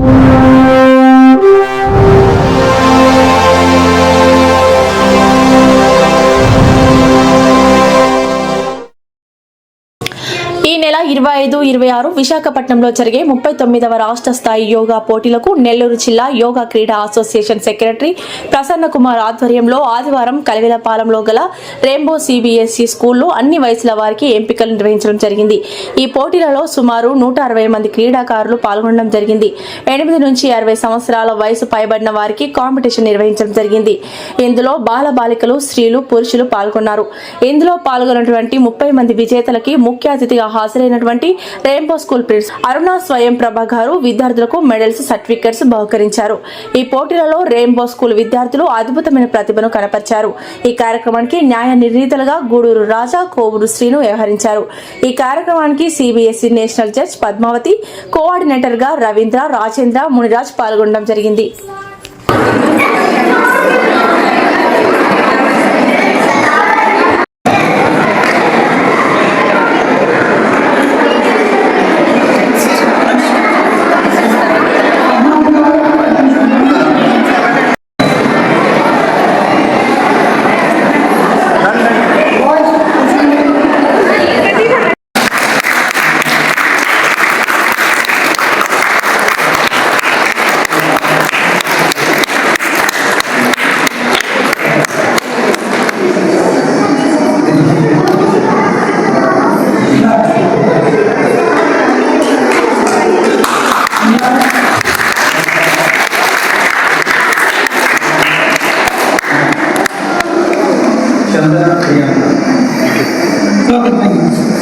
ఈ ఇరవై ఐదు ఇరవై ఆరు విశాఖపట్నంలో జరిగే ముప్పై తొమ్మిదవ రాష్ట్ర స్థాయి యోగా పోటీలకు నెల్లూరు జిల్లా యోగా క్రీడా అసోసియేషన్ సెక్రటరీ ప్రసన్న కుమార్ ఆధ్వర్యంలో ఆదివారం కలివిలపాలెంలో గల రెయిన్బో సిబిఎస్ఈ స్కూల్లో అన్ని వయసుల వారికి ఎంపికలు నిర్వహించడం జరిగింది. ఈ పోటీలలో సుమారు నూట అరవై మంది క్రీడాకారులు పాల్గొనడం జరిగింది. ఎనిమిది నుంచి అరవై సంవత్సరాల వయసు పైబడిన వారికి కాంపిటీషన్ నిర్వహించడం జరిగింది. ఇందులో బాల బాలికలు స్త్రీలు పురుషులు పాల్గొన్నారు. ఇందులో పాల్గొన్నటువంటి ముప్పై మంది విజేతలకి ముఖ్య అతిథిగా హాజరైన హాజరైనటువంటి rainbow school prince Aruna Swayam Prabha గారు విద్యార్థులకు మెడల్స్ సర్టిఫికెట్స్ బహుకరించారు. ఈ పోటీలలో రెయిన్బో స్కూల్ విద్యార్థులు అద్భుతమైన ప్రతిభను కనపరిచారు. ఈ కార్యక్రమానికి న్యాయ నిర్ణీతలుగా గూడూరు రాజా కోవూరు శ్రీను వ్యవహరించారు. ఈ కార్యక్రమానికి సిబిఎస్ఈ నేషనల్ జడ్జ్ పద్మావతి కోఆర్డినేటర్గా రవీంద్ర రాజేంద్ర మునిరాజ్ పాల్గొనడం జరిగింది. Thank you.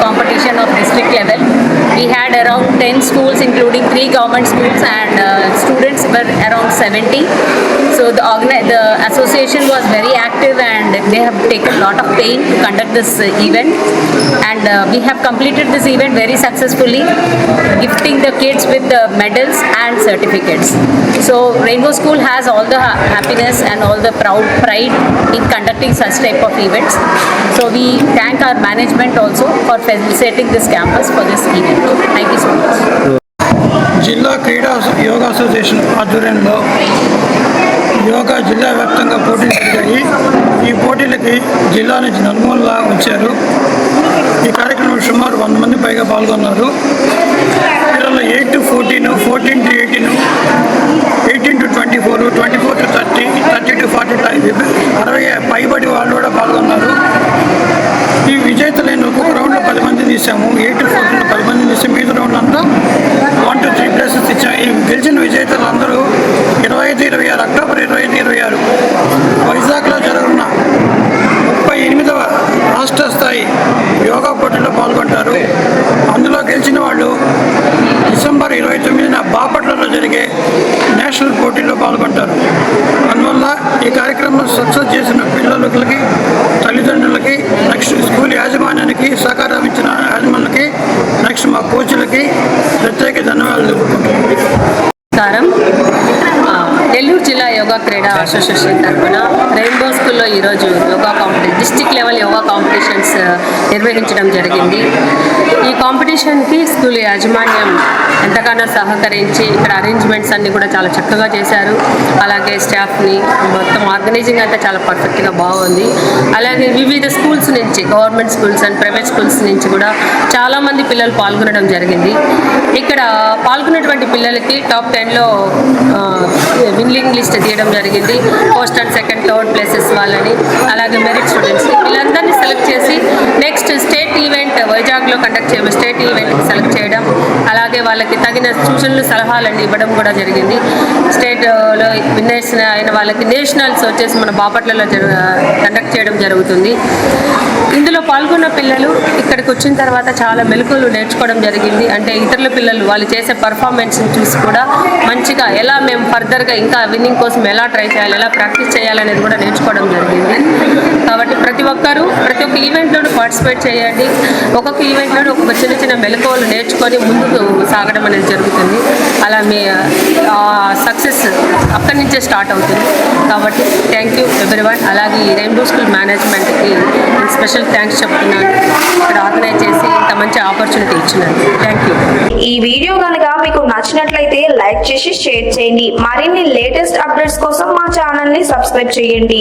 competition of district level. We had around 10 schools, including three government schools, and uh, students were around 70. So the, the association was very active and they have taken a lot of pain to conduct this uh, event. And uh, we have completed this event very successfully, gifting the kids with the medals and certificates. So Rainbow School has all the ha- happiness and all the proud pride in conducting such type of events. So we thank our management also for facilitating this campus for this event. Thank you so much జిల్లా క్రీడా yoga association ఆధ్వర్యంలో యోగా జిల్లా వ్యాప్తంగా పోటీలు జరిగాయి. ఈ పోటీలకి జిల్లా నుంచి నలుమూలలా వచ్చారు. ఈ కార్యక్రమంలో సుమారు వంద మంది పైగా పాల్గొన్నారు. వీళ్ళలో eight to fourteen fourteen to eighteen eighteen to twenty four twenty four to thirty thirty to forty five అరవై పైబడి వాళ్ళు కూడా పాల్గొన్నారు. ఈ విజేతలైన ఒక్కొక్క రౌండ్లో పది మంది తీసాము. ఎయిట్ టు ఫోర్టీన్ పది మంది తీసి మిగతా రౌండ్ అంతా వన్ టు త్రీ ప్లేసెస్ ఇచ్చాము ఈ గెలిచిన విజేతలు అందరూ ఇరవై ఐదు ఇరవై ఆరు అక్టోబర్ ఇరవై ఐదు ఇరవై ఆరు వైజాగ్లో జరగనున్న ముప్పై ఎనిమిదవ రాష్ట్ర స్థాయి యోగా పోటీలో పాల్గొంటారు అందులో గెలిచిన వాళ్ళు డిసెంబర్ ఇరవై తొమ్మిదిన బాపట్లలో జరిగే నేషనల్ పోటీలో పాల్గొంటారు. అందువల్ల ఈ కార్యక్రమం సక్సెస్ చేసిన పిల్లలకి తల్లిదండ్రులకి నెక్స్ట్ స్కూల్ యాజమాన్యానికి సహకారం ఇచ్చిన యాజమాన్యులకి నెక్స్ట్ మా కోచ్లకి ప్రత్యేక ధన్యవాదాలు నమస్కారం ఆ, నెల్లూరు జిల్లా యోగా క్రీడా అసోసియేషన్ తరఫున రెయిన్బో స్కూల్లో ఈరోజు yoga competition district level yoga competitions uh, నిర్వహించడం జరిగింది. ఈ కాంపిటీషన్కి స్కూల్ యాజమాన్యం ఎంతగానో సహకరించి ఇక్కడ అరేంజ్మెంట్స్ అన్ని కూడా చాలా చక్కగా చేశారు. అలాగే స్టాఫ్ని మొత్తం ఆర్గనైజింగ్ అంతా చాలా పర్ఫెక్ట్గా బాగుంది. అలాగే వివిధ స్కూల్స్ నుంచి government schools and private schools నుంచి కూడా చాలామంది పిల్లలు పాల్గొనడం జరిగింది. ఇక్కడ పాల్గొన్నటువంటి పిల్లలకి టాప్ టెన్లో విన్లింగ్ లిస్ట్ తీయడం జరిగింది. First and second third places వాళ్ళని అలాగే మెరిట్ స్టూడెంట్స్ వీళ్ళందరినీ సెలెక్ట్ చేసి నెక్స్ట్ స్టేట్ ఈవెంట్ వైజాగ్లో కండక్ట్ చేయడం స్టేట్ ఈవెంట్కి సెలెక్ట్ చేయడం అలాగే వాళ్ళకి తగిన సూచనలు సలహాలన్నీ ఇవ్వడం కూడా జరిగింది. స్టేట్లో విన్నర్స్ అయిన వాళ్ళకి నేషనల్స్ వచ్చేసి మన బాపట్లలో కండక్ట్ చేయడం జరుగుతుంది. ఇందులో పాల్గొన్న పిల్లలు ఇక్కడికి వచ్చిన తర్వాత చాలా మెలకువలు నేర్చుకోవడం జరిగింది. అంటే ఇతరుల పిల్లలు వాళ్ళు చేసే పర్ఫార్మెన్స్ని చూసి కూడా మంచిగా ఎలా మేము ఫర్దర్ ఫర్దర్గా ఇంకా విన్నింగ్ కోసం ఎలా ట్రై చేయాలి ఎలా ప్రాక్టీస్ చేయాలనేది కూడా నేర్చుకోవడం జరిగింది. కాబట్టి ప్రతి ఒక్కరూ ప్రతి ఒక్క ఈవెంట్లోనూ పార్టిసిపేట్ చేయండి. ఒక్కొక్క ఈవెంట్లోనూ ఒక్కొక్క చిన్న చిన్న మెలకువలు నేర్చుకొని ముందుకు సాగడం అనేది జరుగుతుంది. అలా మీ సక్సెస్ అక్కడి నుంచే స్టార్ట్ అవుతుంది. కాబట్టి థ్యాంక్ యూ ఎవ్రీవన్ అలాగే ఈ రెయిన్బో స్కూల్ మేనేజ్మెంట్కి స్పెషల్ థ్యాంక్స్ చెప్తున్నాను. ఇక్కడ ఆర్గనైజ్ చేసి ఇంత మంచి ఆపర్చునిటీ ఇచ్చినాను థ్యాంక్ యూ ఈ వీడియో కనుక మీకు నచ్చినట్లయితే లైక్ చేసి షేర్ చేయండి. మరిన్ని లేటెస్ట్ అప్డేట్స్ కోసం మా ఛానల్ని సబ్స్క్రైబ్ చేయండి.